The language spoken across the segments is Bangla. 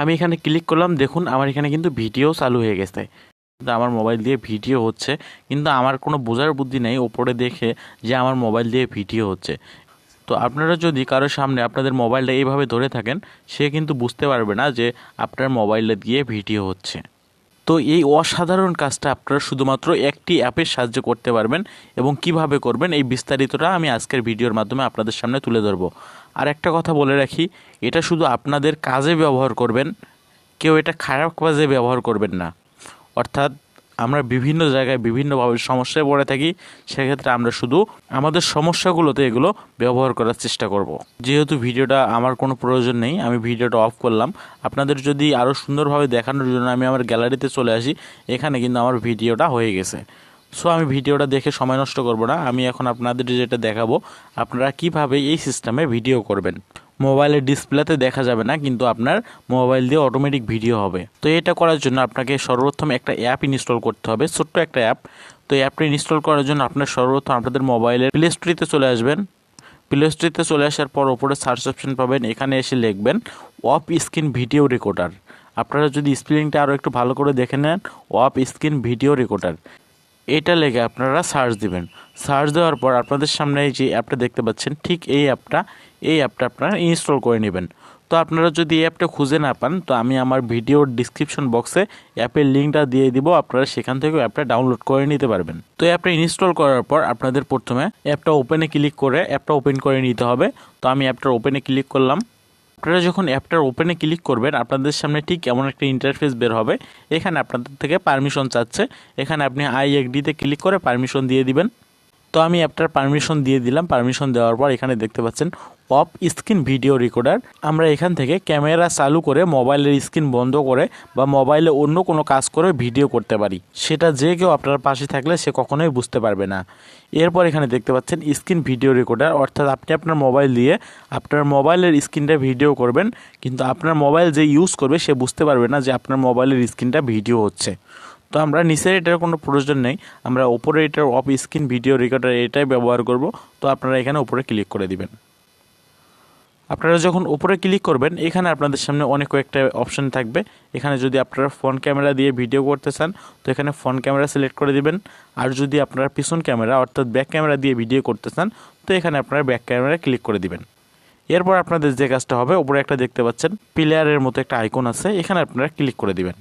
আমি এখানে ক্লিক করলাম, দেখুন আমার এখানে কিন্তু ভিডিও চালু হয়ে গেছে। কিন্তু আমার মোবাইল দিয়ে ভিডিও হচ্ছে, কিন্তু আমার কোনো বোঝার বুদ্ধি নেই ওপরে দেখে যে আমার মোবাইল দিয়ে ভিডিও হচ্ছে। তো আপনারা যদি কারোর সামনে আপনাদের মোবাইলটা এইভাবে ধরে থাকেন, সে কিন্তু বুঝতে পারবে না যে আপনার মোবাইলটা দিয়ে ভিডিও হচ্ছে। তো এই অসাধারণ কাজটা আপনারা শুধুমাত্র একটি অ্যাপের সাহায্য করতে পারবেন এবং কীভাবে করবেন এই বিস্তারিতটা আমি আজকের ভিডিওর মাধ্যমে আপনাদের সামনে তুলে ধরবো। আর একটা কথা বলে রাখি, এটা শুধু আপনাদের কাজে ব্যবহার করবেন, কেউ এটা খারাপ কাজে ব্যবহার করবেন না। অর্থাৎ আমরা বিভিন্ন জায়গায় বিভিন্নভাবে সমস্যায় পড়ে থাকি, সেক্ষেত্রে আমরা শুধু আমাদের সমস্যাগুলোতে এগুলো ব্যবহার করার চেষ্টা করব। যেহেতু ভিডিওটা আমার কোনো প্রয়োজন নেই, আমি ভিডিওটা অফ করলাম। আপনাদের যদি আরও সুন্দরভাবে দেখানোর জন্য আমি আমার গ্যালারিতে চলে আসি, এখানে কিন্তু আমার ভিডিওটা হয়ে গেছে। সো আমি ভিডিওটা দেখে সময় নষ্ট করব না। আমি এখন আপনাদের যেটা দেখাবো, আপনারা কীভাবে এই সিস্টেমে ভিডিও করবেন। মোবাইলের ডিসপ্লেতে দেখা যাবে না, কিন্তু আপনার মোবাইল দিয়ে অটোমেটিক ভিডিও হবে। তো এটা করার জন্য আপনাকে সর্বপ্রথম একটা অ্যাপ ইনস্টল করতে হবে, ছোট্ট একটা অ্যাপ তো অ্যাপটা ইনস্টল করার জন্য আপনার সর্বপ্রথম আপনাদের মোবাইলের প্লে স্টোরিতে চলে আসবেন। প্লে স্টোরিতে চলে আসার পর ওপরে সার্চ অপশন পাবেন, এখানে এসে লিখবেন অফ স্ক্রিন ভিডিও রেকর্ডার আপনারা যদি স্পেলিংটা আরও একটু ভালো করে দেখে নেন অফ স্ক্রিন ভিডিও রেকর্ডার এটা লেগে আপনারা সার্চ দিবেন। সার্চ দেওয়ার পর আপনাদের সামনে এই যে অ্যাপটা দেখতে পাচ্ছেন, ঠিক এই অ্যাপটা এই অ্যাপটা আপনারা ইনস্টল করে নেবেন। তো আপনারা যদি এই অ্যাপটা খুঁজে না পান, তো আমি আমার ভিডিওর ডিসক্রিপশন বক্সে অ্যাপের লিঙ্কটা দিয়ে দিব, আপনারা সেখান থেকে অ্যাপটা ডাউনলোড করে নিতে পারবেন। তো অ্যাপটা ইনস্টল করার পর আপনাদের প্রথমে অ্যাপটা ওপেনে ক্লিক করে অ্যাপটা ওপেন করে নিতে হবে। তো আমি অ্যাপটার ওপেনে ক্লিক করলাম। আপনারা যখন অ্যাপটার ওপেনে ক্লিক করবেন, আপনাদের সামনে ঠিক এমন একটা ইন্টারফেস বের হবে। এখানে আপনাদের থেকে পারমিশন চাচ্ছে। এখানে আপনি আই একডিতে ক্লিক করে পারমিশন দিয়ে দিবেন। তো আমি অ্যাপটার পারমিশন দিয়ে দিলাম। পারমিশন দেওয়ার পর এখানে দেখতে পাচ্ছেন অফ স্ক্রিন ভিডিও রেকর্ডার। আমরা এখান থেকে ক্যামেরা চালু করে মোবাইলের স্ক্রিন বন্ধ করে বা মোবাইলে অন্য কোনো কাজ করে ভিডিও করতে পারি। সেটা যে কেউ আপনার পাশে থাকলে সে কখনোই বুঝতে পারবে না। এরপর এখানে দেখতে পাচ্ছেন স্ক্রিন ভিডিও রেকর্ডার, অর্থাৎ আপনি আপনার মোবাইল দিয়ে আপনার মোবাইলের স্ক্রিনটা ভিডিও করবেন, কিন্তু আপনার মোবাইল যে ইউজ করবে সে বুঝতে পারবে না যে আপনার মোবাইলের স্ক্রিনটা ভিডিও হচ্ছে। তো আমরা নিচের এটার কোনো প্রয়োজন নেই, আমরা ওপরে এটার অফ স্ক্রিন ভিডিও রেকর্ডার এটাই ব্যবহার করব। তো আপনারা এখানে উপরে ক্লিক করে দিবেন। আপনারা যখন উপরে ক্লিক করবেন, এখানে আপনাদের সামনে অনেক কয়েকটা অপশন থাকবে। এখানে যদি আপনারা ফ্রন্ট ক্যামেরা দিয়ে ভিডিও করতে চান, তো এখানে ফ্রন্ট ক্যামেরা সিলেক্ট করে দিবেন। আর যদি আপনারা পিছন ক্যামেরা, অর্থাৎ ব্যাক ক্যামেরা দিয়ে ভিডিও করতে চান, তো এখানে আপনারা ব্যাক ক্যামেরা ক্লিক করে দিবেন। এরপর আপনাদের যে কাজটা হবে, উপরে একটা দেখতে পাচ্ছেন প্লেয়ারের মতো একটা আইকন আছে, এখানে আপনারা ক্লিক করে দিবেন।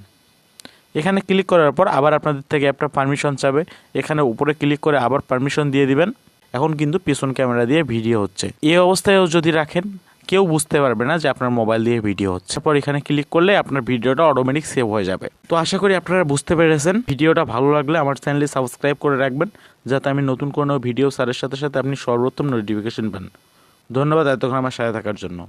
এখানে ক্লিক করার পর আবার আপনাদের থেকে একটা পারমিশন চাবে। এখানে উপরে ক্লিক করে আবার পারমিশন দিয়ে দিবেন। এখন কিন্তু পিছন ক্যামেরা দিয়ে ভিডিও হচ্ছে। এই অবস্থায়ও যদি রাখেন কেউ বুঝতে পারবে না যে আপনার মোবাইল দিয়ে ভিডিও হচ্ছে। পর এখানে ক্লিক করলে আপনার ভিডিওটা অটোমেটিক সেভ হয়ে যাবে। তো আশা করি আপনারা বুঝতে পেরেছেন। ভিডিওটা ভালো লাগলে আমার চ্যানেলটি সাবস্ক্রাইব করে রাখবেন, যাতে আমি নতুন কোনো ভিডিও সারের সাথে সাথে আপনি সর্বোত্তম নোটিফিকেশন পান। ধন্যবাদ এতক্ষণ আমার সাথে থাকার জন্য।